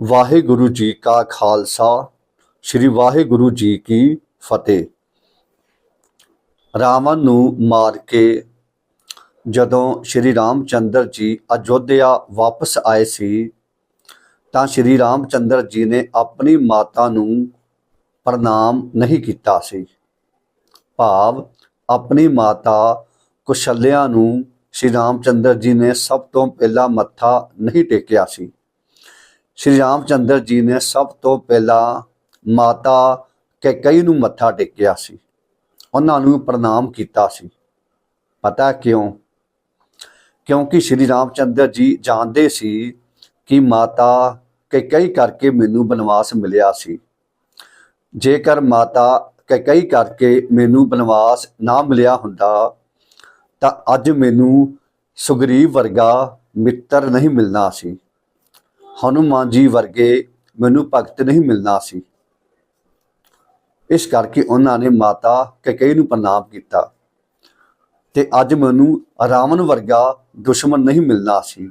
ਵਾਹਿਗੁਰੂ ਜੀ ਕਾ ਖਾਲਸਾ, ਸ੍ਰੀ ਵਾਹਿਗੁਰੂ ਜੀ ਕੀ ਫਤਿਹ। ਰਾਵਣ ਨੂੰ ਮਾਰ ਕੇ ਜਦੋਂ ਸ਼੍ਰੀ ਰਾਮਚੰਦਰ ਜੀ ਅਯੋਧਿਆ ਵਾਪਸ ਆਏ ਸੀ, ਤਾਂ ਸ਼੍ਰੀ ਰਾਮਚੰਦਰ ਜੀ ਨੇ ਆਪਣੀ ਮਾਤਾ ਨੂੰ ਪ੍ਰਣਾਮ ਨਹੀਂ ਕੀਤਾ ਸੀ। ਭਾਵ ਆਪਣੀ ਮਾਤਾ ਕੁਸ਼ਲਿਆ ਨੂੰ ਸ਼੍ਰੀ ਰਾਮਚੰਦਰ ਜੀ ਨੇ ਸਭ ਤੋਂ ਪਹਿਲਾਂ ਮੱਥਾ ਨਹੀਂ ਟੇਕਿਆ ਸੀ। ਸ਼੍ਰੀ ਰਾਮ ਚੰਦਰ ਜੀ ਨੇ ਸਭ ਤੋਂ ਪਹਿਲਾਂ ਮਾਤਾ ਕੈਕਈ ਨੂੰ ਮੱਥਾ ਟੇਕਿਆ ਸੀ। ਉਹਨਾਂ ਨੂੰ ਪ੍ਰਣਾਮ ਕੀਤਾ ਸੀ। ਪਤਾ ਕਿਉਂ? ਕਿਉਂਕਿ ਸ਼੍ਰੀ ਰਾਮਚੰਦਰ ਜੀ ਜਾਣਦੇ ਸੀ ਕਿ ਮਾਤਾ ਕੈਕਈ ਕਰਕੇ ਮੈਨੂੰ ਬਨਵਾਸ ਮਿਲਿਆ ਸੀ। ਜੇਕਰ ਮਾਤਾ ਕੈਕਈ ਕਰਕੇ ਮੈਨੂੰ ਬਨਵਾਸ ਨਾ ਮਿਲਿਆ ਹੁੰਦਾ, ਤਾਂ ਅੱਜ ਮੈਨੂੰ ਸੁਗਰੀਵ ਵਰਗਾ ਮਿੱਤਰ ਨਹੀਂ ਮਿਲਣਾ ਸੀ। ਹਨੂਮਾਨ ਜੀ ਵਰਗੇ ਮੈਨੂੰ ਭਗਤ ਨਹੀਂ ਮਿਲਣਾ ਸੀ। ਇਸ ਕਰਕੇ ਉਹਨਾਂ ਨੇ ਮਾਤਾ ਕੈਕਈ ਨੂੰ ਪ੍ਰਣਾਮ ਕੀਤਾ ਤੇ ਅੱਜ ਮੈਨੂੰ ਰਾਵਣ ਵਰਗਾ ਦੁਸ਼ਮਣ ਨਹੀਂ ਮਿਲਣਾ ਸੀ,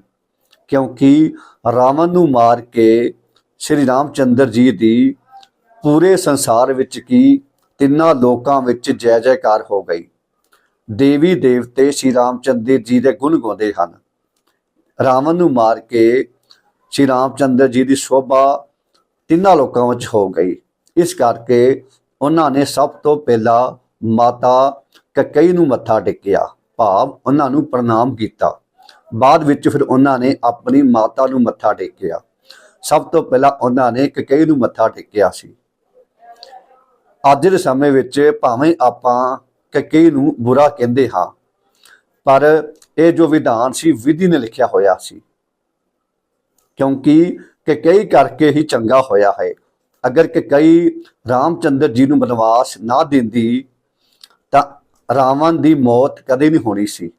ਕਿਉਂਕਿ ਰਾਵਣ ਨੂੰ ਮਾਰ ਕੇ ਸ਼੍ਰੀ ਰਾਮਚੰਦਰ ਜੀ ਦੀ ਪੂਰੇ ਸੰਸਾਰ ਵਿੱਚ ਕੀ ਤਿੰਨਾਂ ਲੋਕਾਂ ਵਿੱਚ ਜੈ ਜੈਕਾਰ ਹੋ ਗਈ। ਦੇਵੀ ਦੇਵਤੇ ਸ਼੍ਰੀ ਰਾਮਚੰਦਰ ਜੀ ਦੇ ਗੁਣ ਗਾਉਂਦੇ ਹਨ। ਰਾਵਣ ਨੂੰ ਮਾਰ ਕੇ ਸ਼੍ਰੀ ਰਾਮਚੰਦਰ ਜੀ ਦੀ ਸ਼ੋਭਾ ਤਿੰਨਾਂ ਲੋਕਾਂ ਵਿੱਚ ਹੋ ਗਈ। ਇਸ ਕਰਕੇ ਉਹਨਾਂ ਨੇ ਸਭ ਤੋਂ ਪਹਿਲਾਂ ਮਾਤਾ ਕਕਈ ਨੂੰ ਮੱਥਾ ਟੇਕਿਆ, ਭਾਵ ਉਹਨਾਂ ਨੂੰ ਪ੍ਰਣਾਮ ਕੀਤਾ। ਬਾਅਦ ਵਿੱਚ ਫਿਰ ਉਹਨਾਂ ਨੇ ਆਪਣੀ ਮਾਤਾ ਨੂੰ ਮੱਥਾ ਟੇਕਿਆ। ਸਭ ਤੋਂ ਪਹਿਲਾਂ ਉਹਨਾਂ ਨੇ ਕਕਈ ਨੂੰ ਮੱਥਾ ਟੇਕਿਆ ਸੀ। ਅੱਜ ਦੇ ਸਮੇਂ ਵਿੱਚ ਭਾਵੇਂ ਆਪਾਂ ਕਕਈ ਨੂੰ ਬੁਰਾ ਕਹਿੰਦੇ ਹਾਂ, ਪਰ ਇਹ ਜੋ ਵਿਧਾਨ ਸੀ, ਵਿਧੀ ਨੇ ਲਿਖਿਆ ਹੋਇਆ ਸੀ। ਕਿਉਂਕਿ ਕਈ ਕਰਕੇ ਹੀ ਚੰਗਾ ਹੋਇਆ ਹੈ। ਅਗਰ ਕਈ ਰਾਮਚੰਦਰ ਜੀ ਨੂੰ ਬਨਵਾਸ ਨਾ ਦਿੰਦੀ ਤਾਂ ਰਾਵਣ ਦੀ ਮੌਤ ਕਦੇ ਨਹੀਂ ਹੋਣੀ ਸੀ।